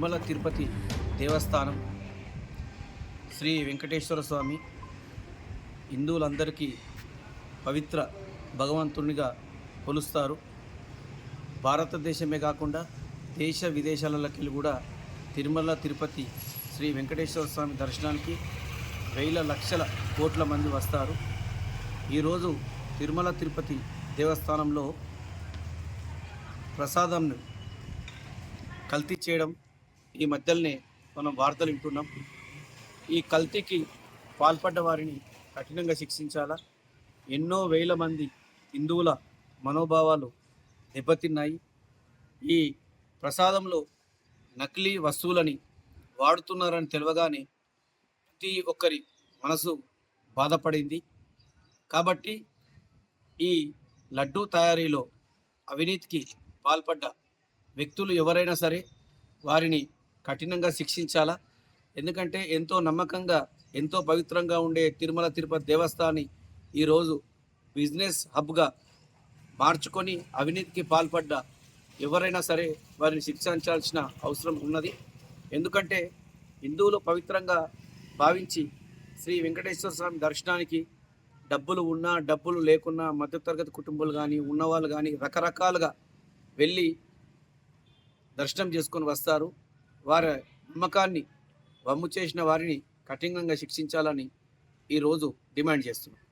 తిరుమల తిరుపతి దేవస్థానం శ్రీ వెంకటేశ్వర స్వామి హిందువులందరికీ పవిత్ర భగవంతునిగా కొలుస్తారు. భారతదేశమే కాకుండా దేశ విదేశాలకి కూడా తిరుమల తిరుపతి శ్రీ వెంకటేశ్వర స్వామి దర్శనానికి వేల లక్షల కోట్ల మంది వస్తారు. ఈరోజు తిరుమల తిరుపతి దేవస్థానంలో ప్రసాదంను కల్తీ చేయడం ఈ మధ్యలోనే మనం వార్తలు వింటున్నాం. ఈ కల్తీకి పాల్పడ్డ వారిని కఠినంగా శిక్షించాలా? ఎన్నో వేల మంది హిందువుల మనోభావాలు దెబ్బతిన్నాయి. ఈ ప్రసాదంలో నకిలీ వస్తువులని వాడుతున్నారని తెలియగానే ప్రతి ఒక్కరి మనసు బాధపడింది. కాబట్టి ఈ లడ్డూ తయారీలో అవినీతికి పాల్పడ్డ వ్యక్తులు ఎవరైనా సరే వారిని కఠినంగా శిక్షించాలా? ఎందుకంటే ఎంతో నమ్మకంగా ఎంతో పవిత్రంగా ఉండే తిరుమల తిరుపతి దేవస్థానాన్ని ఈరోజు బిజినెస్ హబ్గా మార్చుకొని అవినీతికి పాల్పడ్డ ఎవరైనా సరే వారిని శిక్షించాల్సిన అవసరం ఉన్నది. ఎందుకంటే హిందువులు పవిత్రంగా భావించి శ్రీ వెంకటేశ్వర స్వామి దర్శనానికి డబ్బులు ఉన్నా డబ్బులు లేకున్నా మధ్యతరగతి కుటుంబాలు కానీ ఉన్నవాళ్ళు కానీ రకరకాలుగా వెళ్ళి దర్శనం చేసుకొని వస్తారు. వారి నమ్మకాన్ని వమ్ము చేసిన వారిని కఠినంగా శిక్షించాలని ఈరోజు డిమాండ్ చేస్తున్నాం.